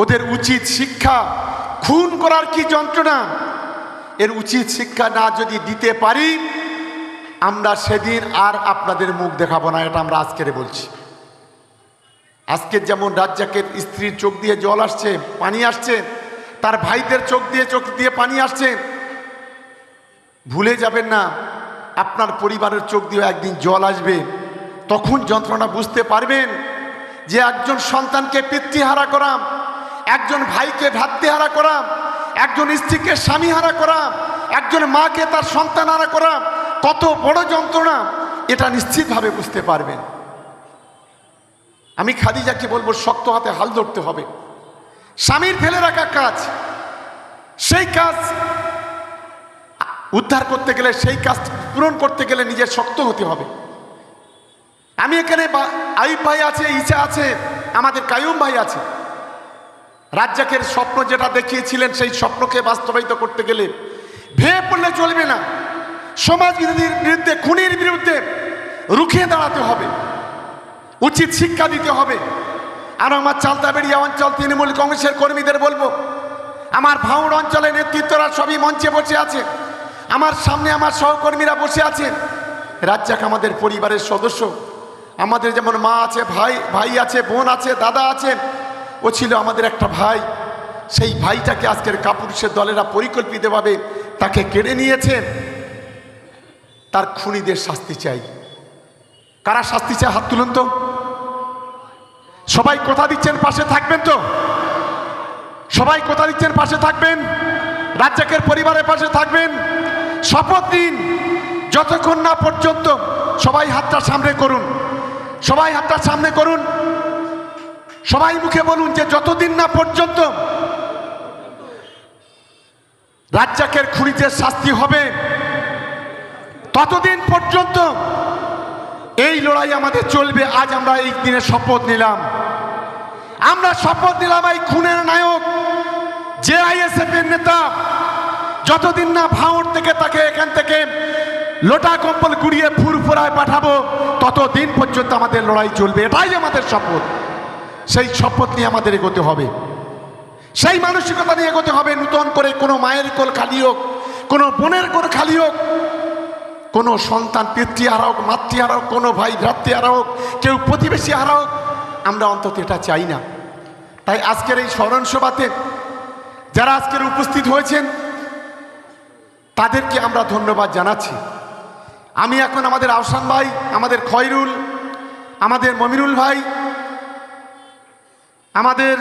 ওদের উচিত শিক্ষা। খুন করার কি যন্ত্রণা? এর উচিত শিক্ষা না যদি দিতে পারি, আমরা সেদিন আর আপনাদের মুখ দেখাবো না, এটা আমরা আজকের বলছি। আজকে যেমন রাজ্জাকের স্ত্রীর চোখ দিয়ে জল আসছে, পানি আসছে, তার ভাইদের চোখ দিয়ে চোখ দিয়ে পানি আসছে, ভুলে যাবেন না, আপনার পরিবারের চোখ দিয়ে একদিন জল আসবে। তখন যন্ত্রণা বুঝতে পারবেন যে একজন সন্তানকে পিতৃহারা করাম, একজন ভাইকে ভ্রাতৃহারা করাম, একজন স্ত্রীকে স্বামীহারা করা একজন মাকে তার সন্তান হারা করা কত বড় যন্ত্রণা, এটা নিশ্চিতভাবে বুঝতে পারবেন। আমি খাদিজাকে বলব, শক্ত হাতে হাল ধরতে হবে। স্বামীর ফেলে রাখা কাজ, সেই কাজ উদ্ধার করতে গেলে, সেই কাজ পূরণ করতে গেলে নিজের শক্ত হতে হবে। আমি এখানে আইব ভাই আছে ইসা আছে, আমাদের কায়ুম ভাই আছে। রাজ্জাকের স্বপ্ন যেটা দেখিয়েছিলেন, সেই স্বপ্নকে বাস্তবায়িত করতে গেলে ভেয়ে পড়লে চলবে না। সমাজ বিরোধীর বিরুদ্ধে, খুনির বিরুদ্ধে রুখে দাঁড়াতে হবে। উচিত শিক্ষা দিতে হবে। আর আমার চালতাবেড়িয়া অঞ্চল, তৃণমূল কংগ্রেসের কর্মীদের বলব, আমার ভাঙড় অঞ্চলের নেতৃত্বরা সবই মঞ্চে বসে আছে। আমার সামনে আমার সহকর্মীরা বসে আছেন। রাজ্জাক আমাদের পরিবারের সদস্য। আমাদের যেমন মা আছে, ভাই ভাই আছে, বোন আছে, দাদা আছে, ও ছিল আমাদের একটা ভাই। সেই ভাইটাকে আজকের কাপুরুষের দলেরা পরিকল্পিতভাবে তাকে কেড়ে নিয়েছে। তার খুনিদের শাস্তি চাই। কারা শাস্তি চায়? হাত তুলুন তো। সবাই কথা দিচ্ছেন, পাশে থাকবেন তো। সবাই কথা দিচ্ছেন, পাশে থাকবেন। রাজ্জাকের পরিবারের পাশে থাকবেন। শপথ দিন যতক্ষণ না পর্যন্ত সবাই হাতটা সামনে করুন। সবাই হাতটা সামনে করুন। সবাই মুখে বলুন যে যতদিন না পর্যন্ত রাজ্জাকের খুনিদের শাস্তি হবে, ততদিন পর্যন্ত এই লড়াই আমাদের চলবে। আজ আমরা এই দিনে শপথ নিলাম। আমরা শপথ নিলাম এই খুনের নায়ক, যে আইএসএফ এর নেতা, যতদিন না ভাঙড় থেকে তাকে এখান থেকে লোটা কম্বল কুড়িয়ে ফুরফুরায় পাঠাবো, ততদিন পর্যন্ত আমাদের লড়াই চলবে। এটাই আমাদের শপথ। সেই শপথ নিয়ে আমাদের এগোতে হবে। সেই মানসিকতা নিয়ে এগোতে হবে। নূতন করে কোনো মায়ের কোল খালি হোক, কোনো বোনের কোল খালি হোক, কোনো সন্তান পিতৃ হারা হোক, মাতৃ হারা হোক, কোনো ভাই ভ্রাতৃ হারা হোক, কেউ প্রতিবেশী হারা হোক, আমরা অন্তত এটা চাই না। তাই আজকের এই স্মরণ সভাতে যারা আজকের উপস্থিত হয়েছেন, তাদেরকে আমরা ধন্যবাদ জানাচ্ছি। আমি এখন আমাদের আহসান ভাই, আমাদের খয়রুল, আমাদের মমিনুল ভাই, আমাদের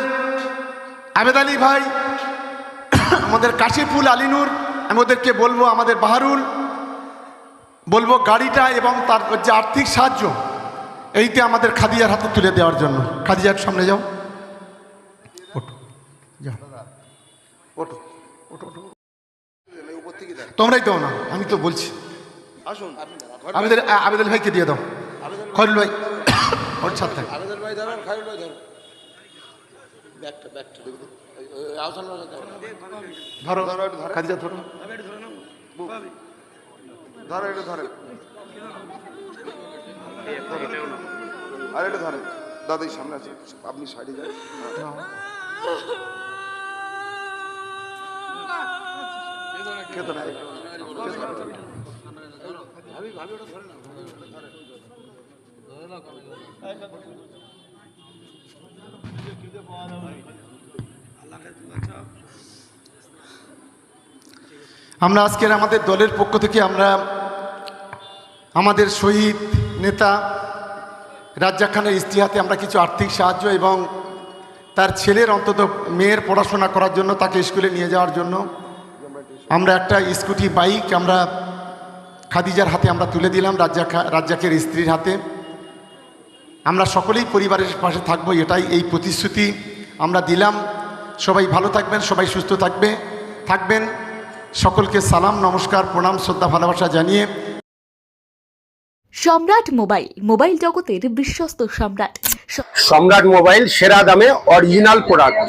আবেদ আলী ভাই, আমাদের কাশিফুল আলিনুর, আমি ওদেরকে বলব আমাদের বাহারুল, বলব গাড়িটা এবং তার যে আর্থিক সাহায্য এইতে আমাদের খাদিজার হাতে তুলে দেওয়ার জন্য। খাদিজার সামনে যাও। তোমরাই দাও না, আমি তো বলছি। আসুন। আবেদের আবেদ আলী ভাইকে দিয়ে দাও। খরুল ভাই। ওর ছাদ থাকে। আবেদন ভাই ধরেন খাইরুল ভাই ধরো ধরো, একটু ধরো। খাদিজা ধরো। ধরো একটু ধরেন আর একটু ধরেন দাদাই সামনে আছে। আপনি সাইডে যান। খেতে নাই। আমরা আজকের আমাদের দলের পক্ষ থেকে আমরা আমাদের শহীদ নেতা রাজ্জাক খানের ইস্তিহাতে আমরা কিছু আর্থিক সাহায্য এবং তার ছেলের অন্তত মেয়ের পড়াশোনা করার জন্য তাকে স্কুলে নিয়ে যাওয়ার জন্য আমরা একটা স্কুটি বাইক আমরা খাদিজার হাতে আমরা তুলে দিলাম রাজ্জাক রাজ্জাকের স্ত্রীর হাতে। আমরা সকলেই পরিবারের পাশে থাকব এটাই এই প্রতিশ্রুতি আমরা দিলাম। সবাই ভালো থাকবেন সবাই সুস্থ থাকবে। থাকবেন সকলকে সালাম নমস্কার প্রণাম শ্রদ্ধা ভালোবাসা জানিয়ে। সম্রাট মোবাইল মোবাইল জগতের বিশ্বস্ত সম্রাট। সম্রাট মোবাইল সেরা দামে অরিজিনাল প্রোডাক্ট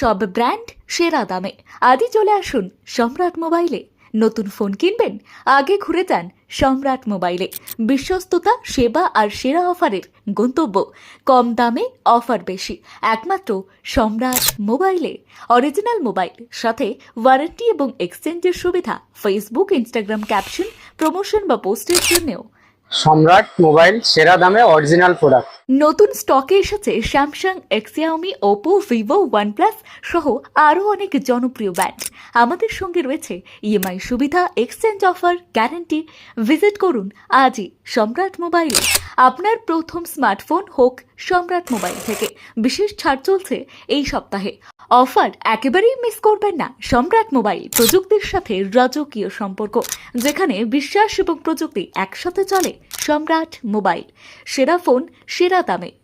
সব ব্র্যান্ড সেরা দামে। আজই চলে আসুন সম্রাট মোবাইলে। নতুন ফোন কিনবেন? আগে ঘুরে যান সম্রাট মোবাইলে। বিশ্বস্ততা, সেবা আর সেরা অফারের গন্তব্য। কম দামে অফার বেশি। একমাত্র সম্রাট মোবাইলে। অরিজিনাল মোবাইল, সাথে ওয়ারেন্টি এবং এক্সচেঞ্জের সুবিধা। ফেসবুক, ইনস্টাগ্রাম ক্যাপশন, প্রমোশন বা পোস্টের জন্যও। সম্রাট মোবাইল, সেরা দামে অরিজিনাল প্রোডাক্ট। নতুন স্টকে এসেছে Samsung Xiaomi Oppo Vivo OnePlus সহ আরও অনেক জনপ্রিয় ব্র্যান্ড আমাদের সঙ্গে রয়েছে ইএমআই সুবিধা এক্সচেঞ্জ অফার গ্যারেন্টি ভিজিট করুন আজই সম্রাট মোবাইল। আপনার প্রথম স্মার্টফোন হোক সম্রাট মোবাইল থেকে। বিশেষ ছাড় চলছে এই সপ্তাহে। অফার একেবারেই মিস করবেন না। সম্রাট মোবাইল প্রযুক্তির সাথে রাজকীয় সম্পর্ক, যেখানে বিশ্বাস এবং প্রযুক্তি একসাথে চলে। সম্রাট মোবাইল, সেরা ফোন, সেরা দামে।